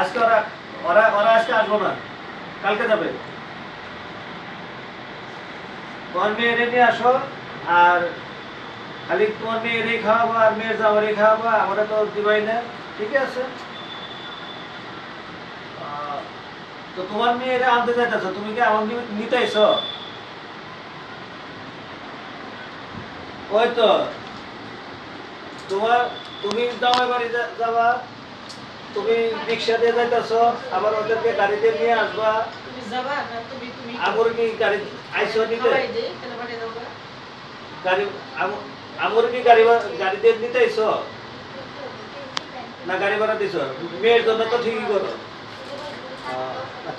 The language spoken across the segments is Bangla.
আজকে ওরা ওরা ওরা আজকে আসব না। কালকে যাবে। তোমার মেয়েরে নিয়ে আসো, আর খালি তোমার মেয়েরই খাওয়াবো, আর মেয়ের জামারই খাওয়াবো আমরা তো দিবাই না। ঠিক আছে? তো তোমার মেয়েরে আনতে যাইতেছো, তুমি কি আমার নিতে ওই তো। তোমার তুমি জামাই বাড়ি যাবা। তুমি রিক্সা দিয়ে যাইতেছো আবার ওদেরকে গাড়ি দিয়ে নিয়ে আসবা। কি গাড়ি আইসো নিতে? গাড়ি আমর কি গাড়ি ভা- গাড়ি দিয়ে নিতে আইসো না গাড়ি ভাড়া দিছো? মেয়ের জন্য তো ঠিকই করো।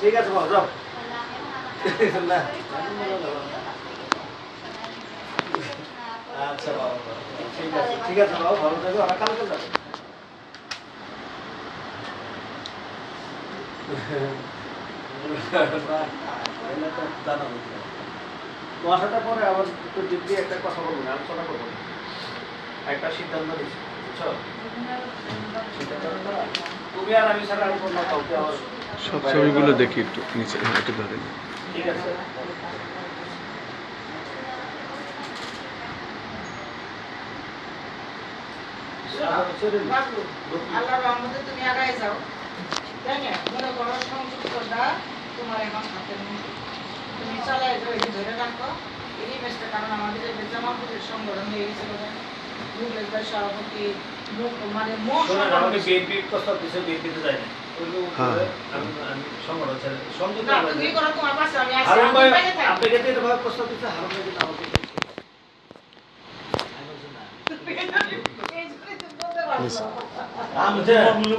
ঠিক আছে বাবা যাও। না আচ্ছা বাবা ঠিক আছে ঠিক আছে বাবা ভালো থাকো কালকে যাব তোমার পরে আবার একটু দিব্যি একটা কথা বলব না আলোচনা করব। একটা সিদ্ধান্ত নিচ্ছি বুঝছ? তুমি আর আমি ছাড়া আর অন্য কাউকে আমার সব ছবিগুলো দেখি একটু নিচে একটু ধরে ঠিক আছে। বাবু আল্লাহর রহমতে তুমি আগায় যাও। তাই না মনে করো সংযুক্তটা তোমার এখন হাতের মধ্যে তুমি চালাই এটি ধরে রাখো। এই মেসটা কারণ আমাদের এই সংগঠন হয়ে গেছিল মুখলেশবার সভাপতি মানে প্রস্তাব দিচ্ছে